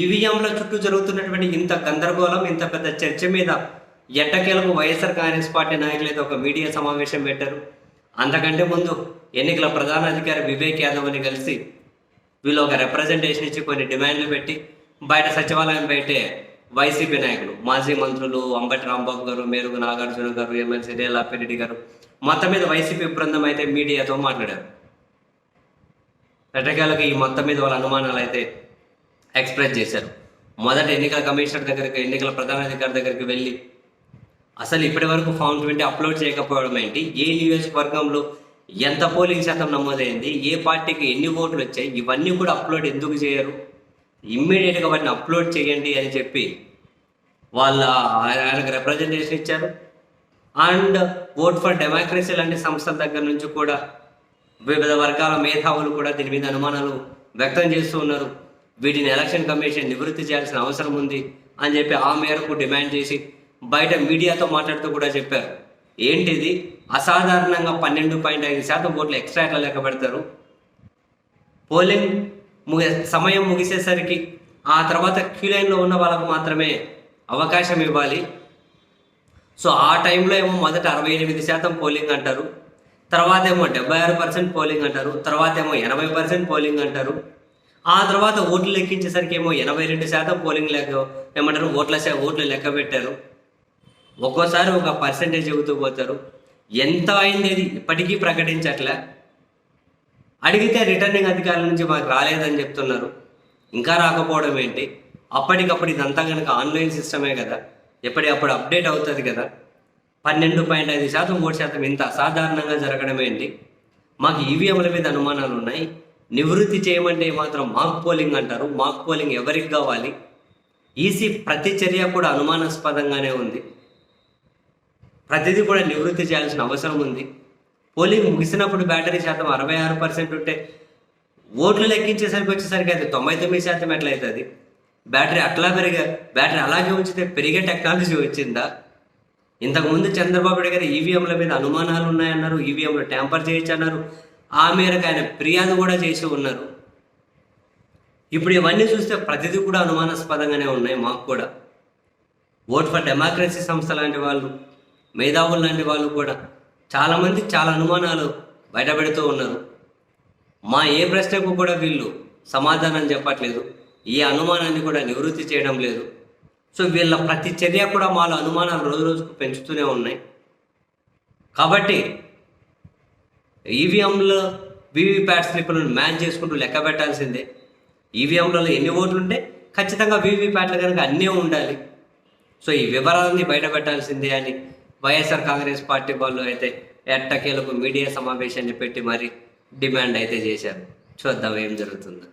ఈవీఎంల చుట్టూ జరుగుతున్నటువంటి ఇంత గందరగోళం ఇంత పెద్ద చర్చ మీద ఎట్టకేలకు వైఎస్ఆర్ కాంగ్రెస్ పార్టీ నాయకులు అయితే ఒక మీడియా సమావేశం పెట్టారు. అంతకంటే ముందు ఎన్నికల ప్రధాన అధికారి వివేక్ యాదవ్ అని కలిసి వీళ్ళు ఒక రిప్రజెంటేషన్ ఇచ్చి కొన్ని డిమాండ్లు పెట్టి బయట సచివాలయం బయటే వైసీపీ నాయకులు మాజీ మంత్రులు అంబటి రాంబాబు గారు మేరుగు నాగార్జున గారు ఎమ్మెల్సీ రేలా పెరెడ్డి గారు మొత్తం మీద వైసీపీ బృందం అయితే మీడియాతో మాట్లాడారు. ఎట్టకేలకు ఈ మొత్తం మీద వాళ్ళ అనుమానాలు అయితే ఎక్స్ప్రెస్ చేశారు. మొదట ఎన్నికల కమిషనర్ దగ్గరికి ఎన్నికల ప్రధాన అధికారి దగ్గరికి వెళ్ళి అసలు ఇప్పటి వరకు ఫామ్ ట్వంటీ అప్లోడ్ చేయకపోవడం ఏంటి? ఏ నియోజకవర్గంలో ఎంత పోలింగ్ శాతం నమోదైంది? ఏ పార్టీకి ఎన్ని ఓట్లు వచ్చాయి? ఇవన్నీ కూడా అప్లోడ్ ఎందుకు చేయరు? ఇమ్మీడియట్గా వాటిని అప్లోడ్ చేయండి అని చెప్పి వాళ్ళ ఆయనకు రిప్రజెంటేషన్ ఇచ్చారు. అండ్ ఓట్ ఫర్ డెమోక్రసీ లాంటి సంస్థల దగ్గర నుంచి కూడా వివిధ వర్గాల మేధావులు కూడా దీని మీద అనుమానాలు వ్యక్తం చేస్తూ ఉన్నారు. వీటిని ఎలక్షన్ కమిషన్ నివృత్తి చేయాల్సిన అవసరం ఉంది అని చెప్పి ఆ మేరకు డిమాండ్ చేసి బయట మీడియాతో మాట్లాడుతూ కూడా చెప్పారు. ఏంటిది? అసాధారణంగా పన్నెండు పాయింట్ ఐదు శాతం ఓట్లు ఎక్స్ట్రా ఎట్లా లెక్క పెడతారు? పోలింగ్ ముగి సమయం ముగిసేసరికి ఆ తర్వాత క్యూ లైన్లో ఉన్న వాళ్ళకు మాత్రమే అవకాశం ఇవ్వాలి. సో ఆ టైంలో ఏమో మొదట అరవై ఎనిమిది శాతం పోలింగ్ అంటారు. తర్వాత ఏమో డెబ్బై ఆరు పర్సెంట్ పోలింగ్ అంటారు. తర్వాత ఏమో ఎనభై పర్సెంట్ పోలింగ్ అంటారు. ఆ తర్వాత ఓట్లు లెక్కించేసరికి ఏమో ఎనభై రెండు శాతం పోలింగ్ లెక్క ఏమంటారు ఓట్ల ఓట్లు లెక్క పెట్టారు. ఒక్కోసారి ఒక పర్సెంటేజ్ చెబుతూ పోతారు. ఎంత అయింది అది ఇప్పటికీ ప్రకటించట్లే. అడిగితే రిటర్నింగ్ అధికారుల నుంచి మాకు రాలేదని చెప్తున్నారు. ఇంకా రాకపోవడం ఏంటి? అప్పటికప్పుడు ఇదంతా కనుక ఆన్లైన్ సిస్టమే కదా? ఎప్పటికప్పుడు అప్డేట్ అవుతుంది కదా? పన్నెండు పాయింట్ ఐదు శాతం ఓటు శాతం ఇంత అసాధారణంగా జరగడం ఏంటి? మాకు ఈవీఎంల మీద అనుమానాలు ఉన్నాయి నివృత్తి చేయమంటే మాత్రం మాక్ పోలింగ్ అంటారు. మాక్ పోలింగ్ ఎవరికి కావాలి? ఈసీ ప్రతి చర్య కూడా అనుమానాస్పదంగానే ఉంది. ప్రతిదీ కూడా నివృత్తి చేయాల్సిన అవసరం ఉంది. పోలింగ్ ముగిసినప్పుడు బ్యాటరీ శాతం అరవై ఆరు పర్సెంట్ ఉంటే ఓట్లు లెక్కించేసరికి వచ్చేసరికి అది తొంభై తొమ్మిది శాతం ఎట్లయితుంది? బ్యాటరీ అట్లా పెరిగే బ్యాటరీ అలాగే ఉంచితే పెరిగే టెక్నాలజీ వచ్చిందా? ఇంతకుముందు చంద్రబాబు నాయుడు గారు ఈవీఎంల మీద అనుమానాలు ఉన్నాయన్నారు ఈవీఎంలు ట్యాంపర్ చేయొచ్చు అన్నారు ఆ మేరకు ఆయన ఫిర్యాదు కూడా చేసి ఉన్నారు. ఇప్పుడు ఇవన్నీ చూస్తే ప్రతిదీ కూడా అనుమానాస్పదంగానే ఉన్నాయి మాకు కూడా. ఓట్ ఫర్ డెమోక్రసీ సంస్థ లాంటి వాళ్ళు మేధావులు లాంటి వాళ్ళు కూడా చాలామంది చాలా అనుమానాలు బయటపెడుతూ ఉన్నారు. మా ఏ ప్రశ్నకు కూడా వీళ్ళు సమాధానం చెప్పట్లేదు. ఈ అనుమానాన్ని కూడా నివృత్తి చేయడం లేదు. సో వీళ్ళ ప్రతి చర్య కూడా మాలో అనుమానాలు రోజు రోజుకు పెంచుతూనే ఉన్నాయి. కాబట్టి ఈవీఎంలో వీవీప్యాట్ స్లిప్లను మ్యాచ్ చేసుకుంటూ లెక్క పెట్టాల్సిందే. ఈవీఎంలలో ఎన్ని ఓట్లు ఉంటే ఖచ్చితంగా వీవీప్యాట్లు కనుక అన్నీ ఉండాలి. సో ఈ వివరాలన్నీ బయట పెట్టాల్సిందే అని వైఎస్ఆర్ కాంగ్రెస్ పార్టీ వాళ్ళు అయితే ఎట్టకేలకు మీడియా సమావేశాన్ని పెట్టి మరి డిమాండ్ అయితే చేశారు. చూద్దాం ఏం జరుగుతుందో.